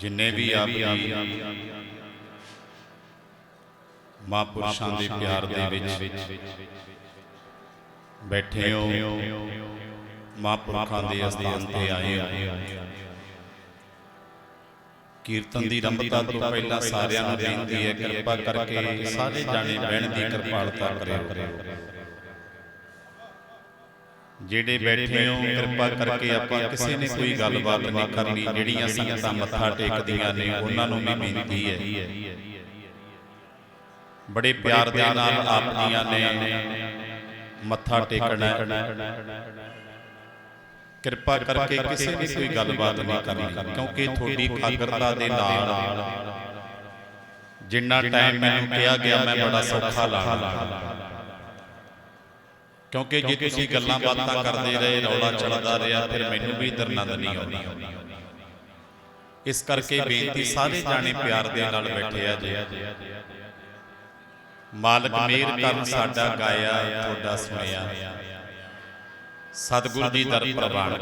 ਜਿੰਨੇ ਵੀ ਆਪਣੀ ਮਹਾਂਪੁਰਸ਼ਾਂ ਦੇ ਪਿਆਰ ਦੇ ਵਿੱਚ ਬੈਠੇ ਹੋ ਮਹਾਂਪੁਰਖਾਂ ਦੇ ਅਸਥਾਨ ਤੇ ਆਏ ਹੋ। ਕੀਰਤਨ ਦੀ ਰੰਭਤਾ ਤੋਂ ਪਹਿਲਾਂ ਸਾਰਿਆਂ ਨੂੰ ਬੇਨਤੀ ਹੈ ਕਿਰਪਾ ਕਰਕੇ ਸਾਰੇ ਜਾਣੇ ਬਹਿਣ ਦੀ ਕਿਰਪਾਲਤਾ ਕਰਿਓ। ਜਿਹੜੇ ਬੈਠੇ ਹੋ ਕਿਰਪਾ ਕਰਕੇ ਆਪਾਂ ਕਿਸੇ ਨੇ ਕੋਈ ਗੱਲਬਾਤ ਨਹੀਂ ਕਰਨੀ ਜਿਹੜੀਆਂ ਸੰਗਤਾਂ ਮੱਥਾ ਟੇਕਦੀਆਂ ਨੇ ਉਹਨਾਂ ਨੂੰ ਵੀ ਬੇਨਤੀ ਹੈ। ਬੜੇ ਪਿਆਰ ਦੇ ਨਾਲ ਆਪ ਜੀਆਂ ਨੇ ਮੱਥਾ ਟੇਕਣਾ ਹੈ। ਕਿਰਪਾ ਕਰਕੇ ਕਿਸੇ ਨੇ ਕੋਈ ਗੱਲਬਾਤ ਨਹੀਂ ਕਰਨੀ ਕਿਉਂਕਿ ਤੁਹਾਡੀ ਖਾਗਰਤਾ ਦੇ ਨਾਲ ਜਿੰਨਾ ਟਾਈਮ ਮੈਨੂੰ ਕਿਹਾ ਗਿਆ ਮੈਂ ਬੜਾ ਸੌਖਾ ਲਾਣਾ। ਕਿਉਂਕਿ ਜੇ ਤੁਸੀਂ ਗੱਲਾਂ ਬਾਤਾਂ ਕਰਦੇ ਰਹੇ ਰੌਲਾ ਚੱਲਦਾ ਰਿਹਾ ਫਿਰ ਮੈਨੂੰ ਵੀ ਦਰਨੰਦ ਨਹੀਂ ਆਉਂਦੀ ਇਸ ਕਰਕੇ ਬੇਨਤੀ ਸਾਰੇ ਜਾਣੇ ਪਿਆਰ ਦੇ ਨਾਲ ਬੈਠੇ ਆ ਜੀ। ਮਾਲਕ ਮੇਰ ਕਰਨ ਸਾਡਾ ਗਾਇਆ ਤੁਹਾਡਾ ਸੁਣਿਆ ਸਤਿਗੁਰ ਦੀ ਦਰ ਪ੍ਰਵਾਨ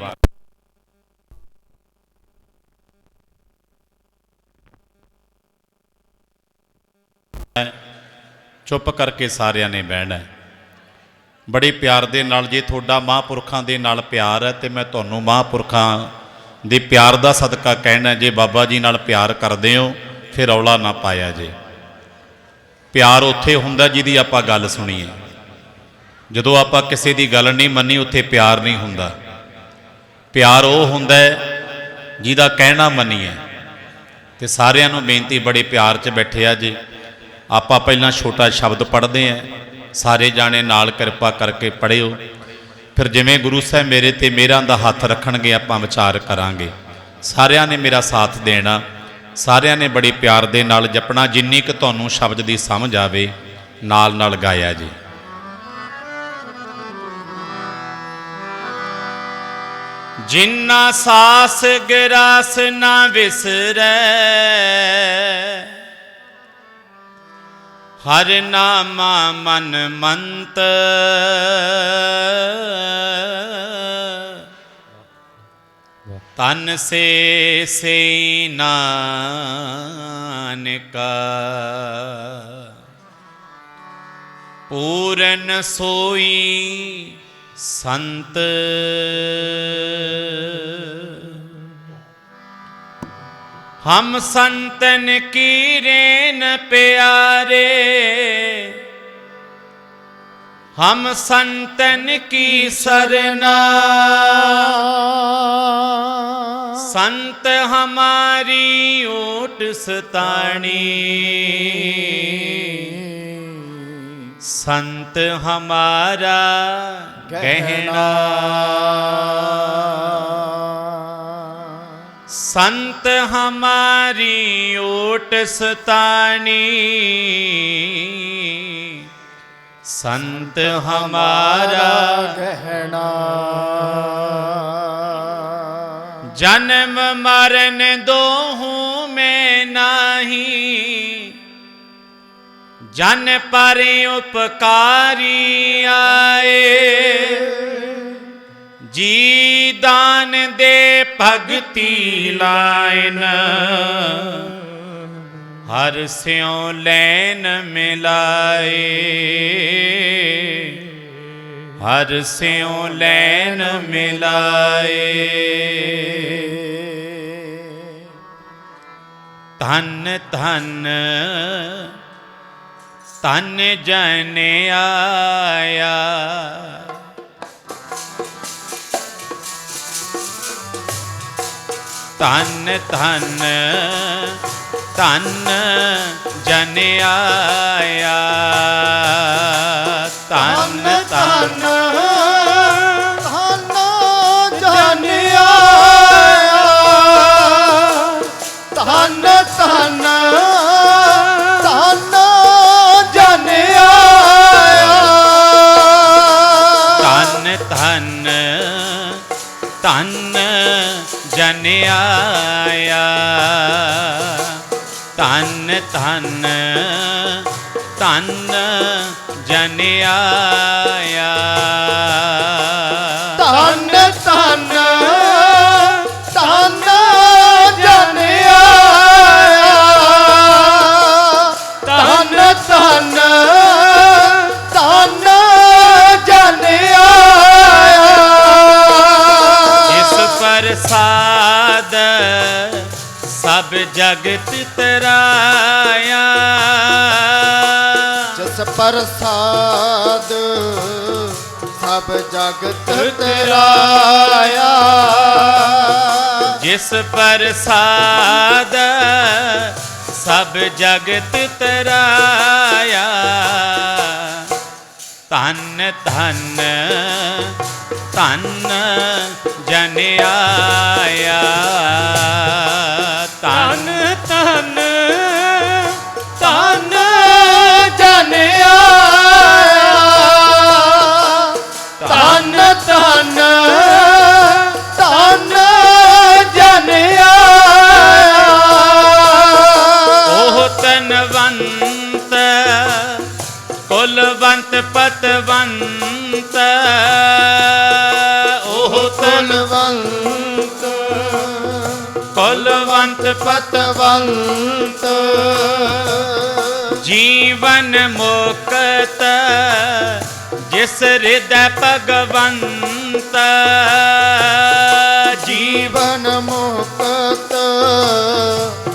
ਚੁੱਪ ਕਰਕੇ ਸਾਰਿਆਂ ਨੇ ਬਹਿਣਾ ਬੜੇ ਪਿਆਰ ਦੇ ਨਾਲ ਜੇ ਤੁਹਾਡਾ ਮਹਾਂਪੁਰਖਾਂ ਦੇ ਨਾਲ ਪਿਆਰ ਹੈ ਤੇ ਮੈਂ ਤੁਹਾਨੂੰ ਮਹਾਂਪੁਰਖਾਂ ਦੇ ਪਿਆਰ ਦਾ ਸਦਕਾ ਕਹਿਣਾ ਜੇ ਬਾਬਾ ਜੀ ਨਾਲ ਪਿਆਰ ਕਰਦੇ ਹੋ, ਫਿਰ ਰੌਲਾ ਨਾ ਪਾਇਆ ਜੇ। ਪਿਆਰ ਉੱਥੇ ਹੁੰਦਾ ਜਿਹਦੀ ਆਪਾਂ ਗੱਲ ਸੁਣੀਏ। ਜਦੋਂ ਆਪਾਂ ਕਿਸੇ ਦੀ ਗੱਲ ਨਹੀਂ ਮੰਨੀ, ਉੱਥੇ ਪਿਆਰ ਨਹੀਂ ਹੁੰਦਾ। ਪਿਆਰ ਉਹ ਹੁੰਦਾ ਜਿਹਦਾ ਕਹਿਣਾ ਮੰਨੀਏ। ਤੇ ਸਾਰਿਆਂ ਨੂੰ ਬੇਨਤੀ, ਬੜੇ ਪਿਆਰ 'ਚ ਬੈਠੇ ਆ ਜੀ। ਆਪਾਂ ਪਹਿਲਾਂ ਛੋਟਾ ਸ਼ਬਦ ਪੜ੍ਹਦੇ ਆਂ ਸਾਰੇ ਜਾਣੇ ਨਾਲ ਕਿਰਪਾ ਕਰਕੇ ਪੜਿਓ ਫਿਰ ਜਿਵੇਂ ਗੁਰੂ ਸਾਹਿਬ ਮੇਰੇ ਤੇ ਮੇਰਾਂ ਦਾ ਹੱਥ ਰੱਖਣਗੇ, ਆਪਾਂ ਵਿਚਾਰ ਕਰਾਂਗੇ। ਸਾਰਿਆਂ ਨੇ ਮੇਰਾ ਸਾਥ ਦੇਣਾ। ਸਾਰਿਆਂ ਨੇ ਬੜੇ ਪਿਆਰ ਦੇ ਨਾਲ ਜਪਣਾ, ਜਿੰਨੀ ਕੁ ਤੁਹਾਨੂੰ ਸ਼ਬਦ ਦੀ ਸਮਝ ਆਵੇ, ਨਾਲ ਨਾਲ ਗਾਇਆ ਜੀ। ਜਿੰਨਾ ਸਾਸ ਗਿਰਾਸ ਨਾ ਵਿਸਰੈ ਹਰ ਨਾਮਾ ਮਨ ਮੰਤ। ਤਨ ਸੇ ਸੇ ਨਾਨਕਾ। ਪੂਰਨ ਸੋਈ ਸੰਤ। ਹਮ ਸੰਤਨ ਕੀ ਰੇਨ ਪਿਆਰੇ। ਹਮ ਸੰਤਨ ਕੀ ਸਰਨਾ। ਸੰਤ ਹਮਾਰੀ ਓਟ ਸਤਾਣੀ। ਸੰਤ ਹਮਾਰਾ ਗਹਿਣਾ। ਸੰਤ ਹਮਾਰੀ ਓਟ ਸਤਾਣੀ। ਸੰਤ ਹਮਾਰਾ ਗਹਿਣਾ। ਜਨਮ ਮਰਨ ਦੋਹੂ ਮੈਂ ਨਾਹੀ। ਜਨ ਪਰ ਉਪਕਾਰੀ ਆਏ। ਜੀ ਦਾਨ ਦੇ ਭਗਤੀ ਲਾਇਨ। ਹਰ ਸਿਉ ਲੈਨ ਮਿਲਾਏ। ਹਰ ਸਿਉ ਲੈਨ ਮਿਲਾਏ। ਧਨ ਧਨ ਧਨ ਜਨ ਆਇਆ। ਧਨ ਧਨ ਧਨ ਜਨ ਆਇਆ। ਧਨ ਧਨ ਧਨ ਧਨ ਧਨ ਜਨ ਆਇਆ। ਧੰਨ ਧਨ ਧਨ ਜਨ ਆਇਆ। ਧਨ ਧਨ ਧਨ ਜਨ ਆਇਆ। ਇਸ ਪਰਸਾ ਸਭ ਜਗਤ ਤਰਾਇਆ। ਜਿਸ ਪ੍ਰਸਾਦ ਸਭ ਜਗਤ ਤਰਾਇਆ। ਜਿਸ ਪ੍ਰਸਾਦ ਸਭ ਜਗਤ ਤਰਾਇਆ। ਧੰਨ ਧੰਨ ਧੰਨ ਜਨ ਆਇਆ। ਧੰਨ ਧੰਨ ਧੰਨ ਜਨਿਆ ਆਇਆ ਧੰਨ ਧੰਨ ਧੰਨ ਉਹ ਤਨਵੰਤ ਕੁਲਵੰਤ ਪਤਵੰਤ ਉਹ ਤਨ ਤਨਵੰਤ ਕੁਲਵੰਤ ਪਤਵੰਤ ਜੀਵਨ ਮੁਕਤ ਜਿਸ ਹਿਰਦੈ ਭਗਵੰਤ। ਜੀਵ ਜੀਵਨ ਮੁਕਤ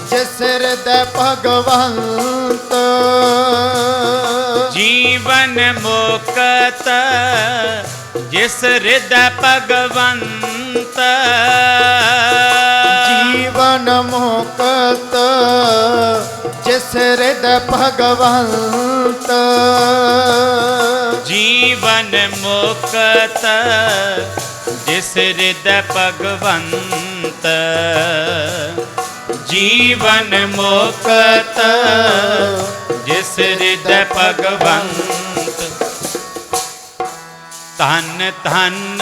ਜਿਸ ਹਿਰਦੈ ਭਗਵੰਤ। ਜੀਵਨ ਮੁਕਤ ਜਿਸ ਹਿਰਦੈ ਭਗਵੰਤ। ਜੀਵਨ ਮੁਕਤ, ਜਿਸ ਹਿਰਦੈ ਭਗਵੰਤ। ਜੀਵਨ ਮੁਕਤ, ਜਿਸ ਹਿਰਦੈ ਭਗਵੰਤ। ਜੀਵਨ ਮੁਕਤ, ਜਿਸ ਹਿਰਦੈ ਭਗਵੰਤ। ਧੰਨ ਧੰਨ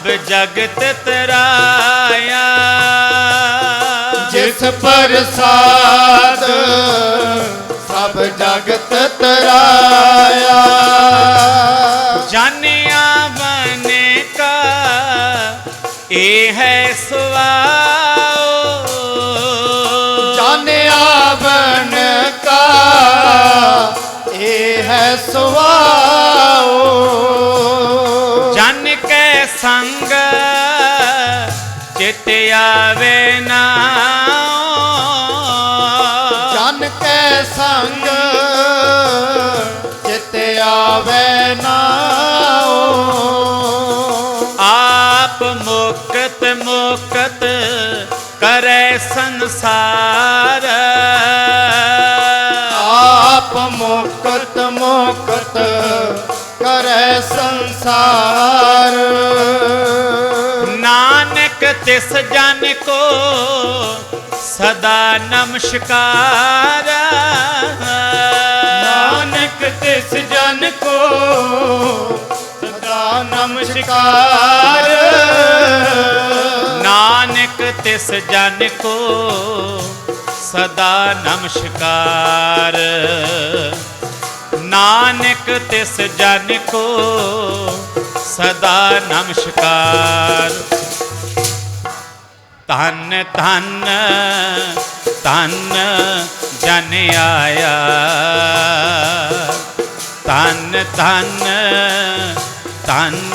ਸਭ ਜਗਤ ਤਰਾਇਆ। ਜਿਸ ਪ੍ਰਸਾਦ ਸਭ ਜਗਤ ਤਰਾਇਆ। ਜਾਣਿਆ ਬਨੇ ਕਾ ਇਹ ਹੈ ਸੁਆਓ। ਜਾਣਿਆ ਬਨ ਕਾ ਇਹ ਹੈ ਸੁਆਓ। ਸੰਗ ਚਿਤ ਆਵੇ ਨਾ। ਜਨ ਕੈ ਸੰਗ ਚਿਤ ਆਵੇ ਨਾਓ ਆਪ ਮੁਕਤ ਮੁਕਤ ਕਰੈ ਸੰਸਾਰ। ਆਪ ਮੁਕਤ ਮੁਕਤ ਕਰੈ ਸੰਸਾਰ। ਨਾਨਕ ਤਿਸ ਜਨ ਕੋ ਸਦਾ ਨਮਸਕਾਰ। ਨਾਨਕ ਤਿਸ ਜਨ ਕੋ ਸਦਾ ਨਮਸਕਾਰ। ਨਾਨਕ ਤਿਸ ਜਨ ਕੋ ਸਦਾ ਨਮਸਕਾਰ। ਨਾਨਕ ਤਿਸ ਜਨ ਕੋ ਸਦਾ ਨਮਸਕਾਰ। ਧੰਨ ਧੰਨ ਧੰਨ ਜਨ ਆਇਆ। ਧੰਨ ਧੰਨ ਧੰਨ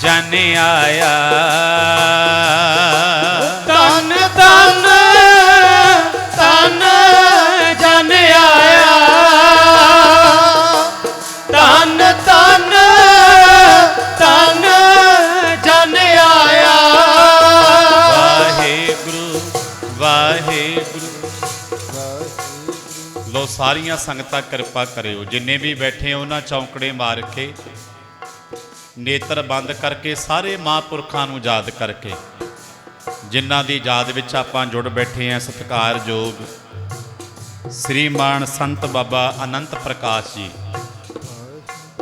ਜਨ ਆਇਆ। ਤਨ ਤਨ ਸਾਰੀਆਂ ਸੰਗਤਾਂ ਕਿਰਪਾ ਕਰਿਓ। ਜਿੰਨੇ ਵੀ ਬੈਠੇ ਉਹਨਾਂ ਚੌਂਕੜੇ ਮਾਰ ਕੇ, ਨੇਤਰ ਬੰਦ ਕਰਕੇ, ਸਾਰੇ ਮਹਾਂਪੁਰਖਾਂ ਨੂੰ ਯਾਦ ਕਰਕੇ। ਜਿਨ੍ਹਾਂ ਦੀ ਯਾਦ ਵਿੱਚ ਆਪਾਂ ਜੁੜ ਬੈਠੇ ਹਾਂ ਸਤਿਕਾਰਯੋਗ ਸ੍ਰੀਮਾਨ ਸੰਤ ਬਾਬਾ ਅਨੰਤ ਪ੍ਰਕਾਸ਼ ਜੀ।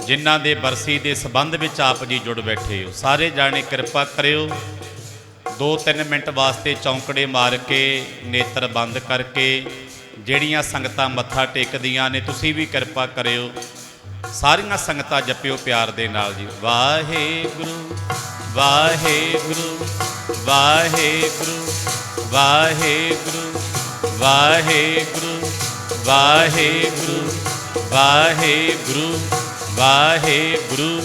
ਜਿਨ੍ਹਾਂ ਦੇ ਬਰਸੀ ਦੇ ਸਬੰਧ ਵਿੱਚ ਆਪ ਜੀ ਜੁੜ ਬੈਠੇ ਹੋ। ਸਾਰੇ ਜਾਣੇ ਕਿਰਪਾ ਕਰਿਓ। 2-3 ਮਿੰਟ ਵਾਸਤੇ ਚੌਂਕੜੇ ਮਾਰ ਕੇ, ਨੇਤਰ ਬੰਦ ਕਰਕੇ ਜਿਹੜੀਆਂ ਸੰਗਤਾਂ ਮੱਥਾ ਟੇਕਦੀਆਂ ਨੇ ਤੁਸੀਂ ਵੀ ਕਿਰਪਾ ਕਰਿਓ ਸਾਰੀਆਂ ਸੰਗਤਾਂ ਜਪਿਓ ਪਿਆਰ ਦੇ ਨਾਲ ਜੀ ਵਾਹਿਗੁਰੂ ਵਾਹਿਗੁਰੂ ਵਾਹਿਗੁਰੂ ਵਾਹਿਗੁਰੂ ਵਾਹਿਗੁਰੂ ਵਾਹਿਗੁਰੂ ਵਾਹਿਗੁਰੂ ਵਾਹਿਗੁਰੂ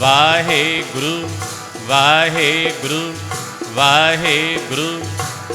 ਵਾਹਿਗੁਰੂ ਵਾਹਿਗੁਰੂ ਵਾਹਿਗੁਰੂ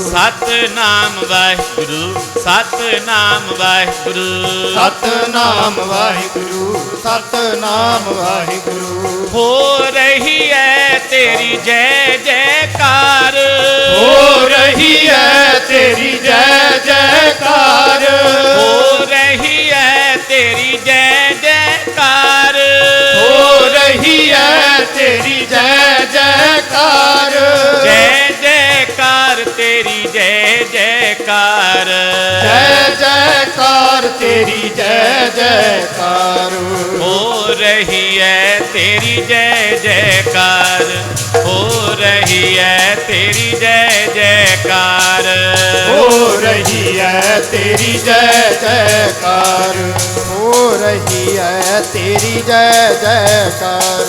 ਸਤਨਾਮ ਵਾਹਿਗੁਰੂ ਸਤਨਾਮ ਵਾਹਿਗੁਰੂ। ਸਤਨਾਮ ਵਾਹਿਗੁਰੂ ਸਤਨਾਮ ਵਾਹਿਗੁਰੂ। ਹੋ ਰਹੀ ਹੈ ਤੇਰੀ ਜੈ ਜੈਕਾਰ। ਹੋ ਰਹੀ ਹੈ ਤੇਰੀ ਜੈ ਜੈਕਾਰ। ਹੋ ਰਹੀ ਹੈ ਤੇਰੀ ਜੈ ਹੋ ਰਹੀ ਹੈ ਤੇਰੀ ਜੈ ਜੈਕਾਰ। ਜੈ ਜੈਕਾਰ ਤੇਰੀ ਜੈ ਜੈਕਾਰ। ਜੈ ਜੈਕਾਰ ਤੇਰੀ ਜੈ ਜੈਕਾਰ। ਹੋ ਰਹੀ ਹੈ ਤੇਰੀ ਜੈ ਜੈਕਾਰ। ਹੋ ਰਹੀ ਹੈ ਤੇਰੀ ਜੈ ਰਹੀ ਹੈ ਤੇਰੀ ਜੈ ਜੈਕਾਰ। ਹੋ ਰਹੀ ਹੈ ਤੇਰੀ ਜੈ ਜੈਕਾਰ।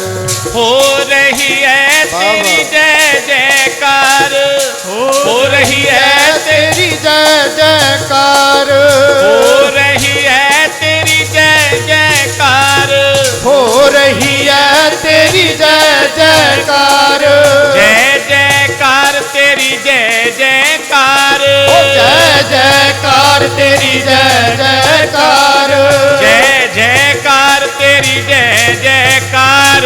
ਹੋ ਰਹੀ ਹੈ ਤੇਰੀ ਜੈ ਜੈਕਾਰ। ਹੋ ਰਹੀ ਹੈ ਤੇਰੀ ਜੈ ਜੈਕਾਰ। ਹੋ ਰਹੀ ਹੈ ਤੇਰੀ ਜੈ ਜੈਕਾਰ। ਹੋ ਰਹੀ ਹੈ ਤੇਰੀ ਜੈ ਜੈਕਾਰ। ਜੈ ਜੈਕਾਰ ਤੇਰੀ ਜੈ ਜੈਕਾਰ। ਜੈ ਜੈਕਾਰ ਤੇਰੀ ਜੈ ਜੈਕਾਰ।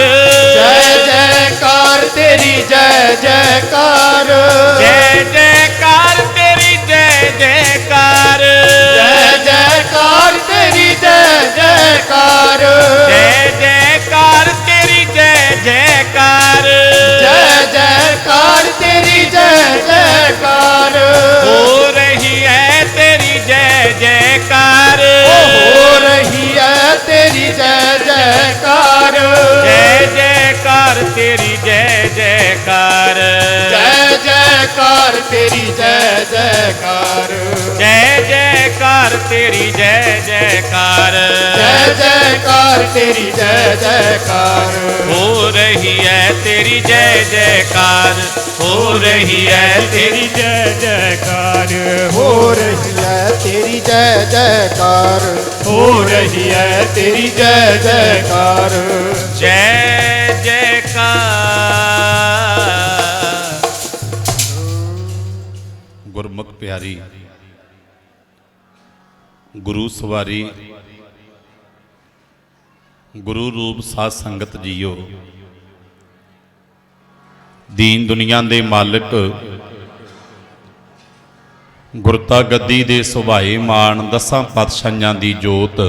ਜੈ ਜੈਕਾਰ ਤੇਰੀ ਜੈ ਜੈਕਾਰ। ਜੈ ਜੈਕਾਰ ਤੇਰੀ ਜੈ ਜੈਕਾਰ। ਜੈ ਜੈਕਾਰ ਤੇਰੀ ਜੈ ਜੈਕਾਰ। ਜੈ ਜੈਕਾਰ ਤੇਰੀ ਜੈ ਜੈਕਾਰ। ਜੈ ਜੈਕਾਰ ਤੇਰੀ ਜੈ ਜੈਕਾਰ। ਹੋ ਜੈਕਾਰ। ਜੈ ਜੈਕਾਰ ਤੇਰੀ ਜੈ ਜੈਕਾਰ। ਜੈ ਜੈਕਾਰ ਤੇਰੀ ਜੈ ਜੈਕਾਰ। ਜੈ ਜੈਕਾਰ ਤੇਰੀ ਜੈ ਜੈਕਾਰ। ਜੈ ਜੈਕਾਰ ਤੇਰੀ ਜੈ ਜੈਕਾਰ ਹੋ ਰਹੀ ਹੈ ਤੇਰੀ ਜੈ ਜੈਕਾਰ ਹੋ ਰਹੀ ਹੈ ਤੇਰੀ ਜੈ ਜੈਕਾਰ ਹੋ ਰਹੀ ਹੈ ਤੇਰੀ ਜੈ ਜੈਕਾਰ ਹੋ ਰਹੀ ਹੈ ਤੇਰੀ ਜੈ ਜੈਕਾਰ ਜੈ ਜੈਕਾਰ ਗੁਰਮੁਖ ਪਿਆਰੀ ਗੁਰੂ ਸਵਾਰੀ ਗੁਰੂ ਰੂਪ ਸਾਧ ਸੰਗਤ ਜੀਓ। ਦੀਨ ਦੁਨੀਆ ਦੇ ਮਾਲਕ, ਗੁਰਤਾ ਗੱਦੀ ਦੇ ਸੁਭਾਏ ਮਾਨ ਦਸਾਂ ਪਾਤਸ਼ਾਹਾਂ ਦੀ ਜੋਤ।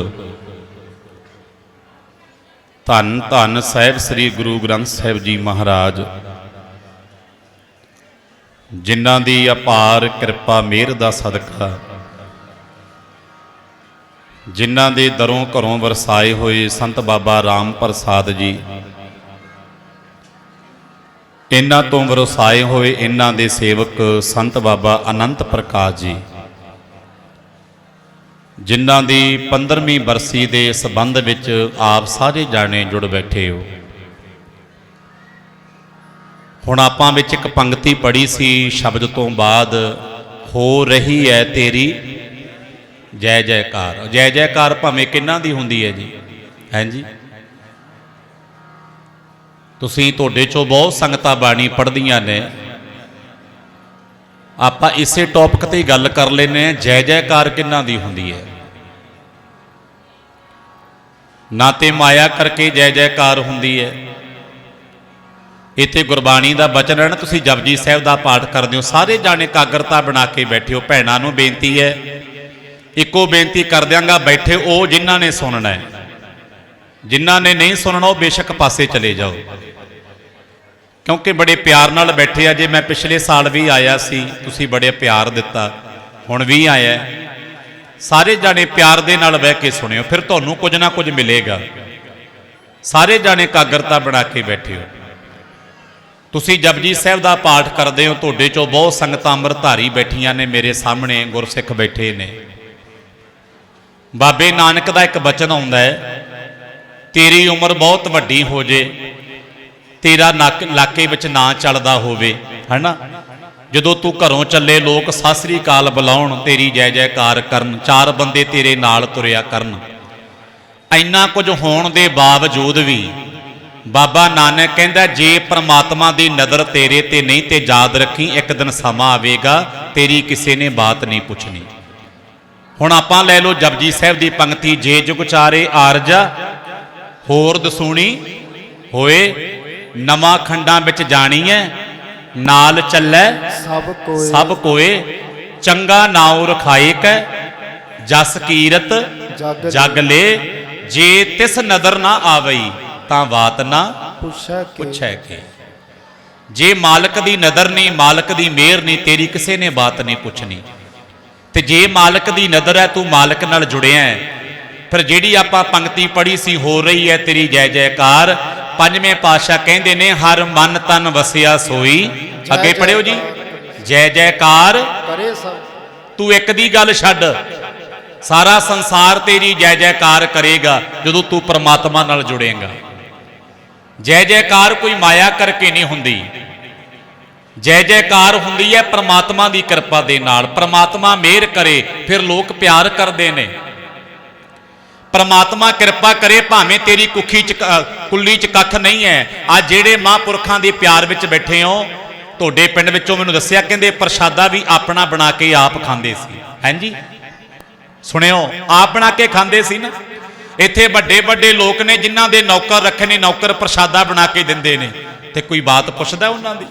ਧੰਨ ਧੰਨ ਸਾਹਿਬ ਸ੍ਰੀ ਗੁਰੂ ਗ੍ਰੰਥ ਸਾਹਿਬ ਜੀ ਮਹਾਰਾਜ, ਜਿਨ੍ਹਾਂ ਦੀ ਅਪਾਰ ਕਿਰਪਾ ਮਿਹਰ ਦਾ ਸਦਕਾ ਜਿਨ੍ਹਾਂ ਦੇ ਦਰੋਂ ਘਰੋਂ ਵਰਸਾਏ ਹੋਏ ਸੰਤ ਬਾਬਾ ਰਾਮ ਪ੍ਰਸਾਦ ਜੀ। ਇਹਨਾਂ ਤੋਂ ਵਰਸਾਏ ਹੋਏ ਇਹਨਾਂ ਦੇ ਸੇਵਕ ਸੰਤ ਬਾਬਾ ਅਨੰਤ ਪ੍ਰਕਾਸ਼ ਜੀ। ਜਿਨ੍ਹਾਂ ਦੀ 15ਵੀਂ ਬਰਸੀ ਦੇ ਸਬੰਧ ਵਿੱਚ ਆਪ ਸਾਰੇ ਜਾਣੇ ਜੁੜ ਬੈਠੇ ਹੋ। ਹੁਣ ਆਪਾਂ ਵਿੱਚ ਇੱਕ ਪੰਕਤੀ ਪੜ੍ਹੀ ਸੀ, ਸ਼ਬਦ ਤੋਂ ਬਾਅਦ, ਹੋ ਰਹੀ ਹੈ ਤੇਰੀ ਜੈ ਜੈਕਾਰ। ਜੈ ਜੈਕਾਰ ਭਾਵੇਂ ਕਿੰਨਾਂ ਦੀ ਹੁੰਦੀ ਹੈ ਜੀ। ਹਾਂਜੀ। ਤੁਸੀਂ ਤੁਹਾਡੇ ਚੋਂ ਬਹੁਤ ਸੰਗਤਾਂ ਬਾਣੀ ਪੜ੍ਹਦੀਆਂ ਨੇ। ਆਪਾਂ ਇਸੇ ਟੌਪਿਕ ਤੇ ਹੀ ਗੱਲ ਕਰ ਲੈਨੇ ਆ ਜੈ ਜੈਕਾਰ ਕਿੰਨਾਂ ਦੀ ਹੁੰਦੀ ਹੈ। ਨਾ ਤੇ ਮਾਇਆ ਕਰਕੇ ਜੈ ਜੈਕਾਰ ਹੁੰਦੀ ਹੈ। ਇੱਥੇ ਗੁਰਬਾਣੀ ਦਾ ਬਚਨ ਹੈ ਨਾ, ਤੁਸੀਂ ਜਪਜੀ ਸਾਹਿਬ ਦਾ ਪਾਠ ਕਰਦੇ ਹੋ, ਸਾਰੇ ਜਾਣੇ ਕਾਗਰਤਾ ਬਣਾ ਕੇ ਬੈਠੇ ਹੋ, ਭੈਣਾਂ ਨੂੰ ਬੇਨਤੀ ਹੈ। ਇੱਕੋ ਬੇਨਤੀ ਕਰ ਦਿਆਂਗਾ, ਬੈਠੇ ਉਹ ਜਿਨ੍ਹਾਂ ਨੇ ਸੁਣਨਾ ਹੈ। ਜਿਨ੍ਹਾਂ ਨੇ ਨਹੀਂ ਸੁਣਨਾ, ਉਹ ਬੇਸ਼ੱਕ ਪਾਸੇ ਚਲੇ ਜਾਓ। ਕਿਉਂਕਿ ਬੜੇ ਪਿਆਰ ਨਾਲ ਬੈਠੇ ਆ। ਜੇ ਮੈਂ ਪਿਛਲੇ ਸਾਲ ਵੀ ਆਇਆ ਸੀ, ਤੁਸੀਂ ਬੜੇ ਪਿਆਰ ਦਿੱਤਾ। ਹੁਣ ਵੀ ਆਇਆ ਸਾਰੇ ਜਾਣੇ ਪਿਆਰ ਦੇ ਨਾਲ ਬਹਿ ਕੇ ਸੁਣਿਓ। ਫਿਰ ਤੁਹਾਨੂੰ ਕੁਝ ਨਾ ਕੁਝ ਮਿਲੇਗਾ। ਸਾਰੇ ਜਾਣੇ ਕਾਗਰਤਾ ਬਣਾ ਕੇ ਬੈਠਿਓ। ਤੁਸੀਂ ਜਪਜੀ ਸਾਹਿਬ ਦਾ ਪਾਠ ਕਰਦੇ ਹੋ। ਤੁਹਾਡੇ ਚੋਂ ਬਹੁਤ ਸੰਗਤਾਂ ਅੰਮ੍ਰਿਤਧਾਰੀ ਬੈਠੀਆਂ ਨੇ। ਮੇਰੇ ਸਾਹਮਣੇ ਗੁਰਸਿੱਖ ਬੈਠੇ ਨੇ। ਬਾਬੇ ਨਾਨਕ ਦਾ ਇੱਕ ਬਚਨ ਆਉਂਦਾ ਹੈ, ਤੇਰੀ ਉਮਰ ਬਹੁਤ ਵੱਡੀ ਹੋ ਜੇ, ਤੇਰਾ ਨੱਕ ਇਲਾਕੇ ਵਿੱਚ ਨਾ ਚੱਲਦਾ ਹੋਵੇ, ਹੈਨਾ? ਜਦੋਂ ਤੂੰ ਘਰੋਂ ਚੱਲੇ ਲੋਕ, ਸਤਿ ਸ੍ਰੀ ਅਕਾਲ ਬੁਲਾਉਣ, ਤੇਰੀ ਜੈ ਜੈਕਾਰ ਕਰਨ, ਚਾਰ ਬੰਦੇ ਤੇਰੇ ਨਾਲ ਤੁਰਿਆ ਕਰਨ। ਇੰਨਾ ਕੁਝ ਹੋਣ ਦੇ ਬਾਵਜੂਦ ਵੀ ਬਾਬਾ ਨਾਨਕ ਕਹਿੰਦਾ, ਜੇ ਪ੍ਰਮਾਤਮਾ ਦੀ ਨਜ਼ਰ ਤੇਰੇ ਤੇ ਨਹੀਂ ਤੇ ਯਾਦ ਰੱਖੀ, ਇੱਕ ਦਿਨ ਸਮਾਂ ਆਵੇਗਾ, ਤੇਰੀ ਕਿਸੇ ਨੇ ਬਾਤ ਨਹੀਂ ਪੁੱਛਣੀ। ਹੁਣ ਆਪਾਂ ਲੈ ਲਓ ਜਪਜੀ ਸਾਹਿਬ ਦੀ ਪੰਕਤੀ ਜੇ ਜੁਗ ਚਾਰੇ ਆਰਜਾ ਹੋਰ ਦਸੂਣੀ ਹੋਏ ਨਵਾਂ ਖੰਡਾਂ ਵਿੱਚ ਜਾਣੀ ਹੈ ਨਾਲ ਚੱਲੈ ਸਭ ਕੋਏ। ਸਭ ਕੋਏ ਚੰਗਾ ਨਾਉ ਕੈ ਜਸ ਕੀਰਤ ਜਗ ਜਗ ਲੈ ਜੇ ਤਿਸ ਨਦਰ ਨਾ ਆਵਈ ਤਾਂ ਬਾਤ ਨਾ ਪੁੱਛੈ ਕਿ। ਪੁੱਛੈ ਕੇ। ਜੇ ਮਾਲਕ ਦੀ ਨਦਰ ਨਹੀਂ ਮਾਲਕ ਦੀ ਮਿਹਰ ਨਹੀਂ ਤੇਰੀ ਕਿਸੇ ਨੇ ਬਾਤ ਨਹੀਂ ਪੁੱਛਣੀ। ਤੇ ਜੇ ਮਾਲਕ ਦੀ ਨਦਰ ਹੈ ਤੂੰ ਮਾਲਕ ਨਾਲ ਜੁੜਿਆ ਹੈ ਫਿਰ ਜਿਹੜੀ ਆਪਾਂ ਪੰਕਤੀ ਪੜ੍ਹੀ ਸੀ ਹੋ ਰਹੀ ਹੈ ਤੇਰੀ ਜੈ ਜੈਕਾਰ ਪੰਜਵੇਂ ਪਾਤਸ਼ਾਹ ਕਹਿੰਦੇ ਨੇ ਹਰ ਮਨ ਤਨ ਵਸਿਆ ਸੋਈ। ਅੱਗੇ ਪੜਿਓ ਜੀ। ਜੈ ਜੈਕਾਰ ਕਰੇ ਸਭ। ਤੂੰ ਇੱਕ ਦੀ ਗੱਲ ਛੱਡ। ਸਾਰਾ ਸੰਸਾਰ ਤੇਰੀ ਜੈ ਜੈਕਾਰ ਕਰੇਗਾ ਜਦੋਂ ਤੂੰ ਪ੍ਰਮਾਤਮਾ ਨਾਲ ਜੁੜੇਗਾ। ਜੈ ਜੈਕਾਰ ਕੋਈ ਮਾਇਆ ਕਰਕੇ ਨਹੀਂ ਹੁੰਦੀ। ਜੈ ਜੈਕਾਰ ਹੁੰਦੀ ਹੈ ਪ੍ਰਮਾਤਮਾ ਦੀ ਕਿਰਪਾ ਦੇ ਨਾਲ। ਪ੍ਰਮਾਤਮਾ ਮਿਹਰ ਕਰੇ, ਫਿਰ ਲੋਕ ਪਿਆਰ ਕਰਦੇ ਨੇ। ਪ੍ਰਮਾਤਮਾ ਕਿਰਪਾ ਕਰੇ, ਭਾਵੇਂ ਤੇਰੀ ਕੁੱਖੀ ਚ ਕੁੱਲੀ ਚ ਕੱਖ ਨਹੀਂ ਹੈ। ਆ ਜਿਹੜੇ ਮਹਾਂਪੁਰਖਾਂ ਦੇ ਪਿਆਰ ਵਿੱਚ ਬੈਠੇ ਹੋ, ਤੁਹਾਡੇ ਪਿੰਡ ਵਿੱਚੋਂ ਮੈਨੂੰ ਦੱਸਿਆ, ਕਹਿੰਦੇ ਪ੍ਰਸ਼ਾਦਾ ਵੀ ਆਪਣਾ ਬਣਾ ਕੇ ਆਪ ਖਾਂਦੇ ਸੀ। ਹਾਂਜੀ? ਸੁਣਿਓ, ਆਪ ਬਣਾ ਕੇ ਖਾਂਦੇ ਸੀ ਨਾ? ਇੱਥੇ ਵੱਡੇ ਵੱਡੇ ਲੋਕ ਨੇ, ਜਿਨ੍ਹਾਂ ਦੇ ਨੌਕਰ ਰੱਖੇ ਨੇ, ਨੌਕਰ ਪ੍ਰਸ਼ਾਦਾ ਬਣਾ ਕੇ ਦਿੰਦੇ ਨੇ। ਤੇ ਕੋਈ ਬਾਤ ਪੁੱਛਦਾ ਉਹਨਾਂ ਦੀ?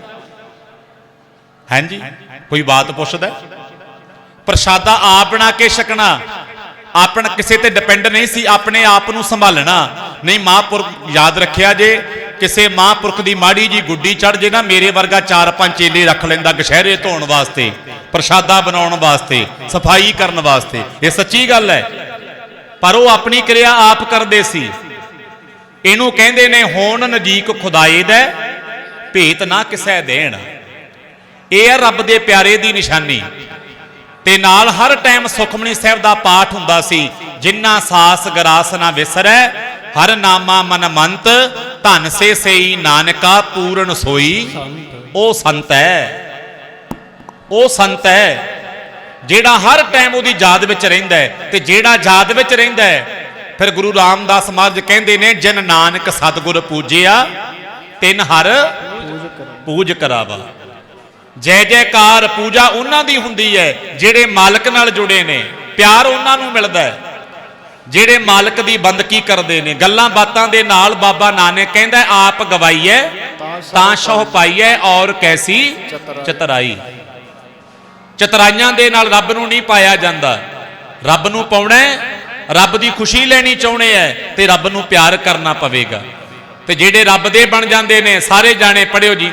ਹਾਂਜੀ? ਕੋਈ ਬਾਤ ਪੁੱਛਦਾ? ਪ੍ਰਸ਼ਾਦਾ ਆਪ ਬਣਾ ਕੇ ਛਕਣਾ। ਆਪਣ ਕਿਸੇ ਤੇ ਡਿਪੈਂਡ ਨਹੀਂ ਸੀ, ਆਪਣੇ ਆਪ ਨੂੰ ਸੰਭਾਲਣਾ। ਨਹੀਂ, ਮਹਾਂਪੁਰਖ ਯਾਦ ਰੱਖਿਆ ਜੇ, ਕਿਸੇ ਮਹਾਂਪੁਰਖ ਦੀ ਮਾੜੀ ਜੀ ਗੁੱਡੀ ਚੜ ਜੇ ਨਾ, ਮੇਰੇ ਵਰਗਾ ਚਾਰ ਪੰਜ ਚੇਲੇ ਰੱਖ ਲੈਂਦਾ ਗਸ਼ਹਿਰੇ ਧੋਣ ਵਾਸਤੇ, ਪ੍ਰਸ਼ਾਦਾ ਬਣਾਉਣ ਵਾਸਤੇ, ਸਫ਼ਾਈ ਕਰਨ ਵਾਸਤੇ। ਇਹ ਸੱਚੀ ਗੱਲ ਹੈ। ਪਰ ਉਹ ਆਪਣੀ ਕਿਰਿਆ ਆਪ ਕਰਦੇ ਸੀ। ਇਹਨੂੰ ਕਹਿੰਦੇ ਨੇ, ਹੋਣ ਨਜੀਕ ਖੁਦਾਏ ਦਾ ਭੇਤ ਨਾ ਕਿਸੈ ਦੇਣ। ਇਹ ਹੈ ਰੱਬ ਦੇ ਪਿਆਰੇ ਦੀ ਨਿਸ਼ਾਨੀ। ਤੇ ਨਾਲ ਹਰ ਟਾਈਮ ਸੁਖਮਨੀ ਸਾਹਿਬ ਦਾ ਪਾਠ ਹੁੰਦਾ ਸੀ, ਜਿੰਨਾ ਸਾਸ ਗਰਾਸ ਨਾ ਵਿਸਰੈ, ਹਰ ਨਾਮਾ ਮਨ ਮੰਤ, ਧਨ ਸੇ ਸਈ ਨਾਨਕਾ ਪੂਰਨ ਸੋਈ। ਉਹ ਸੰਤ ਹੈ ਉਹ ਸੰਤ ਹੈ ਜਿਹੜਾ ਹਰ ਟਾਈਮ ਉਹਦੀ ਯਾਦ ਵਿੱਚ ਰਹਿੰਦਾ ਹੈ ਤੇ ਜਿਹੜਾ ਯਾਦ ਵਿੱਚ ਰਹਿੰਦਾ ਹੈ ਫਿਰ ਗੁਰੂ ਰਾਮਦਾਸ ਮਹਾਰਾਜ ਕਹਿੰਦੇ ਨੇ, ਜਨ ਨਾਨਕ ਸਤਿਗੁਰ ਪੂਜਿਆ, ਤਿੰਨ ਹਰ ਪੂਜ ਕਰਾਵਾ। ਜੈ ਜੈਕਾਰ ਪੂਜਾ ਉਹਨਾਂ ਦੀ ਹੁੰਦੀ ਹੈ ਜਿਹੜੇ ਮਾਲਕ ਨਾਲ ਜੁੜੇ ਨੇ। ਪਿਆਰ ਉਹਨਾਂ ਨੂੰ ਮਿਲਦਾ ਹੈ। ਜਿਹੜੇ ਮਾਲਕ ਦੀ ਬੰਦਗੀ ਕਰਦੇ ਨੇ ਗੱਲਾਂ ਬਾਤਾਂ ਦੇ ਨਾਲ ਬਾਬਾ ਨਾਨਕ ਕਹਿੰਦਾ ਹੈ, ਆਪ ਗਵਾਈਐ ਤਾਂ ਸ਼ਹੁ ਪਾਈਐ ਔਰ ਕੈਸੀ ਚਤਰਾਈ। ਚਤਰਾਈਆਂ ਦੇ ਨਾਲ ਰੱਬ ਨੂੰ ਨਹੀਂ ਪਾਇਆ ਜਾਂਦਾ। ਰੱਬ ਨੂੰ ਪਾਉਣਾ ਰੱਬ ਦੀ ਖੁਸ਼ੀ ਲੈਣੀ ਚਾਹੁੰਦੇ ਐ ਤੇ ਰੱਬ ਨੂੰ ਪਿਆਰ ਕਰਨਾ ਪਵੇਗਾ। ਤੇ ਜਿਹੜੇ ਰੱਬ ਦੇ ਬਣ ਜਾਂਦੇ ਨੇ ਸਾਰੇ ਜਾਣੇ ਪੜਿਓ ਜੀ।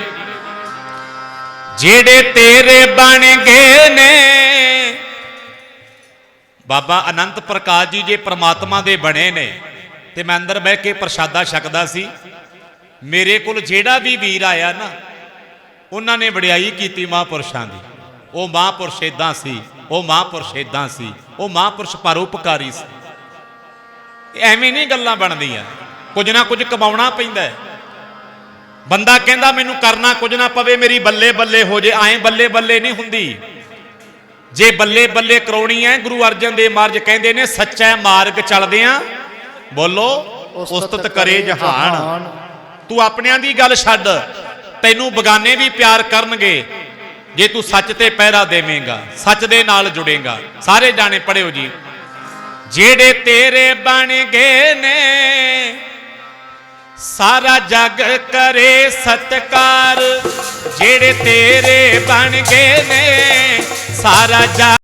ਜਿਹੜੇ ਤੇਰੇ ਬਣ ਗਏ ਨੇ। ਬਾਬਾ ਅਨੰਤ ਪ੍ਰਕਾਸ਼ ਜੀ ਜੇ ਪ੍ਰਮਾਤਮਾ ਦੇ ਬਣੇ ਨੇ, ਤੇ ਮੈਂ ਅੰਦਰ ਬਹਿ ਕੇ ਪ੍ਰਸ਼ਾਦਾ ਛਕਦਾ ਸੀ। ਮੇਰੇ ਕੋਲ ਜਿਹੜਾ ਵੀ ਵੀਰ ਆਇਆ ਨਾ, ਉਹਨਾਂ ਨੇ ਵਡਿਆਈ ਕੀਤੀ ਮਹਾਂਪੁਰਸ਼ਾਂ ਦੀ। ਉਹ ਮਹਾਂਪੁਰਸ਼ ਇਦਾਂ ਸੀ, ਉਹ ਮਹਾਂਪੁਰਸ਼ ਇਦਾਂ ਸੀ, ਉਹ ਮਹਾਂਪੁਰਸ਼ ਪਰਉਪਕਾਰੀ ਸੀ। ਐਵੇਂ ਨਹੀਂ ਗੱਲਾਂ ਬਣਦੀਆਂ। ਕੁਝ ਨਾ ਕੁਝ ਕਮਾਉਣਾ ਪੈਂਦਾ ਹੈ। ਬੰਦਾ ਕਹਿੰਦਾ ਮੈਨੂੰ ਕਰਨਾ ਕੁਝ ਨਾ ਪਵੇ, ਮੇਰੀ ਬੱਲੇ ਬੱਲੇ ਹੋ ਜੇ, ਐਂ ਬੱਲੇ ਬੱਲੇ ਨਹੀਂ ਹੁੰਦੀ। ਜੇ ਬੱਲੇ ਬੱਲੇ ਕਰਾਉਣੀ ਹੈ ਗੁਰੂ ਅਰਜਨ ਦੇਵ ਮਹਾਰਾਜ ਕਹਿੰਦੇ ਨੇ, ਸੱਚਾ ਮਾਰਗ ਚੱਲਦਿਆਂ ਬੋਲੋ, ਉਸਤਤ ਕਰੇ ਜਹਾਨ। ਤੂੰ ਆਪਣਿਆਂ ਦੀ ਗੱਲ ਛੱਡ, ਤੈਨੂੰ ਬਗਾਨੇ ਵੀ ਪਿਆਰ ਕਰਨਗੇ। ਜੇ ਤੂੰ ਸੱਚ ਤੇ ਪਹਿਰਾ ਦੇਵੇਂਗਾ, ਸੱਚ ਦੇ ਨਾਲ ਜੁੜੇਗਾ। ਸਾਰੇ ਜਾਣੇ ਪੜਿਓ ਜੀ। ਜਿਹੜੇ ਤੇਰੇ ਬਣ ਗਏ ਨੇ ਸਾਰਾ ਜਗ ਕਰੇ ਸਤਕਾਰ ਜਿਹੜੇ ਤੇਰੇ ਬਣ ਗਏ ਨੇ ਸਾਰਾ ਜਗ